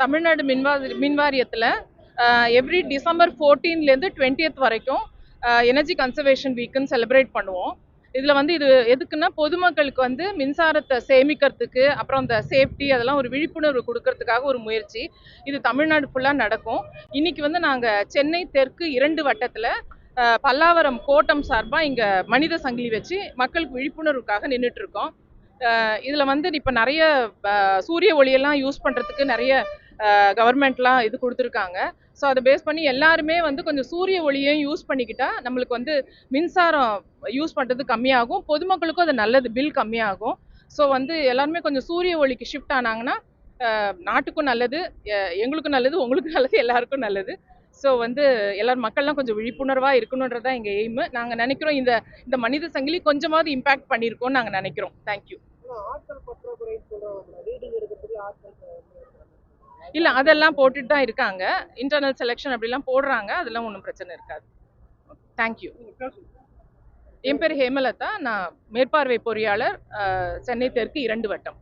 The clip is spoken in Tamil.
தமிழ்நாடு மின்வாரி மின்வாரியத்தில் எவ்ரி டிசம்பர் ஃபோர்டீன்லேருந்து டுவெண்ட்டியத் வரைக்கும் எனர்ஜி கன்சர்வேஷன் வீக்குன்னு செலிப்ரேட் பண்ணுவோம். இதில் வந்து இது எதுக்குன்னா பொதுமக்களுக்கு வந்து மின்சாரத்தை சேமிக்கிறதுக்கு அப்புறம் அந்த சேஃப்டி அதெல்லாம் ஒரு விழிப்புணர்வு கொடுக்கறதுக்காக ஒரு முயற்சி. இது தமிழ்நாடு ஃபுல்லாக நடக்கும். இன்னைக்கு வந்து நாங்கள் சென்னை தெற்கு இரண்டு வட்டத்தில் பல்லாவரம் கோட்டம் சார்பாக இங்கே மனித சங்கிலி வச்சு மக்களுக்கு விழிப்புணர்வுக்காக நின்றுட்டு இருக்கோம். இதில் வந்து இப்போ நிறைய சூரிய ஒளியெல்லாம் யூஸ் பண்ணுறதுக்கு நிறைய கவர்மெண்ட்லாம் இது கொடுத்துருக்காங்க. ஸோ அதை பேஸ் பண்ணி எல்லாருமே வந்து கொஞ்சம் சூரிய ஒளியையும் யூஸ் பண்ணிக்கிட்டா நம்மளுக்கு வந்து மின்சாரம் யூஸ் பண்ணுறது கம்மியாகும். பொதுமக்களுக்கும் அது நல்லது பில் கம்மியாகும். ஸோ வந்து எல்லாருமே கொஞ்சம் சூரிய ஒளிக்கு ஷிஃப்ட் ஆனாங்கன்னா நாட்டுக்கும் நல்லது எங்களுக்கும் நல்லது உங்களுக்கும் நல்லது எல்லாருக்கும் நல்லது. ஸோ வந்து எல்லாரும் மக்கள்லாம் கொஞ்சம் விழிப்புணர்வாக இருக்கணுன்றது தான் எங்கள் எய்மு நாங்கள் நினைக்கிறோம் இந்த இந்த மனித சங்கிலி கொஞ்சமாவது இம்பேக்ட் பண்ணியிருக்கோம்னு நாங்கள் நினைக்கிறோம். தேங்க்யூ ஆனா ஆட்கள் பற்றாக்குறைன்னு சொல்றாங்க ரீடிங் எடுக்கிறதுக்கு ஆட்கள் இல்லை அதெல்லாம் போட்டுட்டு தான் இருக்காங்க. இன்டர்னல் செலெக்ஷன் அப்படிலாம் போடுறாங்க. அதெல்லாம் ஒன்றும் பிரச்சனை இருக்காது. தேங்க்யூ என் பேர் ஹேமலதா. நான் மேற்பார்வை பொறியாளர் சென்னை தெற்கு இரண்டு வட்டம்.